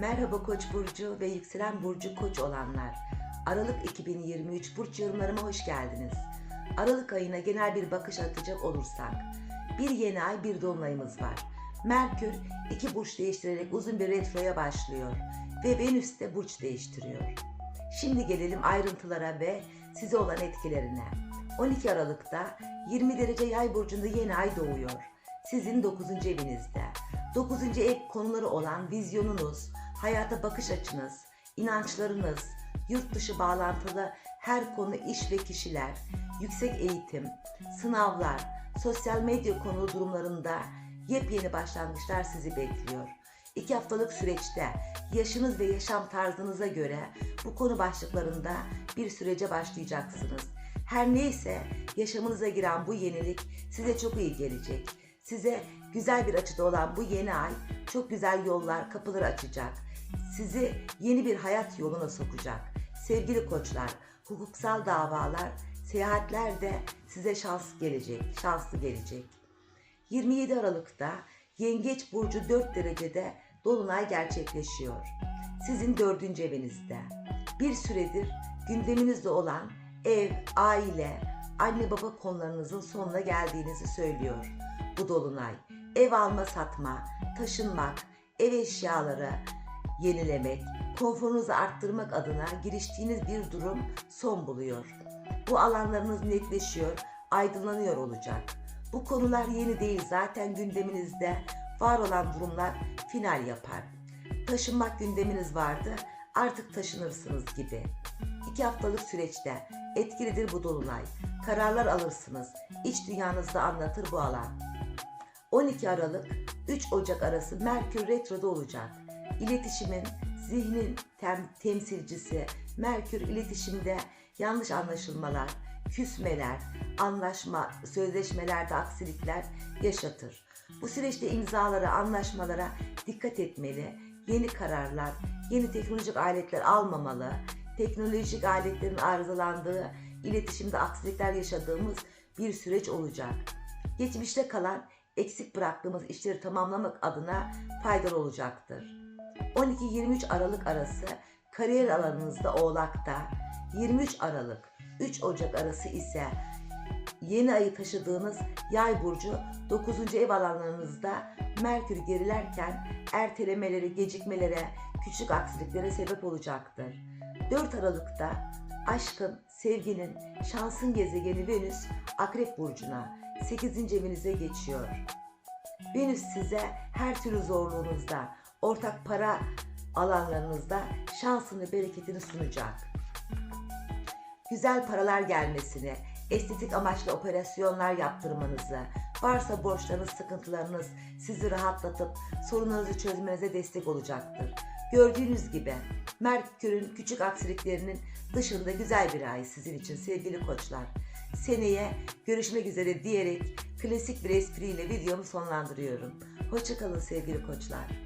Merhaba Koç burcu ve yükselen burcu Koç olanlar. Aralık 2023 burç yorumlarıma hoş geldiniz. Aralık ayına genel bir bakış atacak olursak, bir yeni ay bir dolunayımız var. Merkür iki burç değiştirerek uzun bir retroya başlıyor ve Venüs de burç değiştiriyor. Şimdi gelelim ayrıntılara ve size olan etkilerine. 12 Aralık'ta 20 derece yay burcunda yeni ay doğuyor. Sizin 9. evinizde. 9. ev konuları olan vizyonunuz, hayata bakış açınız, inançlarınız, yurt dışı bağlantılı her konu iş ve kişiler, yüksek eğitim, sınavlar, sosyal medya konu durumlarında yepyeni başlangıçlar sizi bekliyor. İki haftalık süreçte yaşınız ve yaşam tarzınıza göre bu konu başlıklarında bir sürece başlayacaksınız. Her neyse yaşamınıza giren bu yenilik size çok iyi gelecek. Size güzel bir açıda olan bu yeni ay çok güzel yollar, kapıları açacak. Sizi yeni bir hayat yoluna sokacak. Sevgili koçlar, hukuksal davalar, seyahatler de size şans gelecek, şanslı gelecek. 27 Aralık'ta Yengeç Burcu 4 derecede Dolunay gerçekleşiyor. Sizin dördüncü evinizde. Bir süredir gündeminizde olan ev, aile, anne baba konularınızın sonuna geldiğinizi söylüyor bu Dolunay. Ev alma satma, taşınmak, ev eşyaları yenilemek, konforunuzu arttırmak adına giriştiğiniz bir durum son buluyor. Bu alanlarınız netleşiyor, aydınlanıyor olacak. Bu konular yeni değil zaten gündeminizde var olan durumlar final yapar. Taşınmak gündeminiz vardı artık taşınırsınız gibi. İki haftalık süreçte etkilidir bu dolunay. Kararlar alırsınız. İç dünyanızda anlatır bu alan. 12 Aralık 3 Ocak arası Merkür Retro'da olacak. İletişimin, zihnin tem- temsilcisi Merkür iletişimde yanlış anlaşılmalar, küsmeler, anlaşma, sözleşmelerde aksilikler yaşatır. Bu süreçte imzalara, anlaşmalara dikkat etmeli, yeni kararlar, yeni teknolojik aletler almamalı, teknolojik aletlerin arızalandığı, iletişimde aksilikler yaşadığımız bir süreç olacak. Geçmişte kalan eksik bıraktığımız işleri tamamlamak adına faydalı olacaktır. 12-23 Aralık arası kariyer alanınızda Oğlak'ta, 23 Aralık 3 Ocak arası ise yeni ayı taşıdığınız Yay burcu 9. ev alanlarınızda Merkür gerilerken ertelemelere, gecikmelere, küçük aksiliklere sebep olacaktır. 4 Aralık'ta aşkın, sevginin, şansın gezegeni Venüs Akrep burcuna 8. evinize geçiyor. Venüs size her türlü zorluğunuzda, ortak para alanlarınızda şansını, bereketini sunacak. Güzel paralar gelmesini, estetik amaçlı operasyonlar yaptırmanızı, varsa borçlarınız, sıkıntılarınız sizi rahatlatıp sorunlarınızı çözmenize destek olacaktır. Gördüğünüz gibi Merkür'ün küçük aksiliklerinin dışında güzel bir ay sizin için sevgili koçlar. Seneye görüşmek üzere diyerek klasik bir espriyle videomu sonlandırıyorum. Hoşçakalın sevgili koçlar.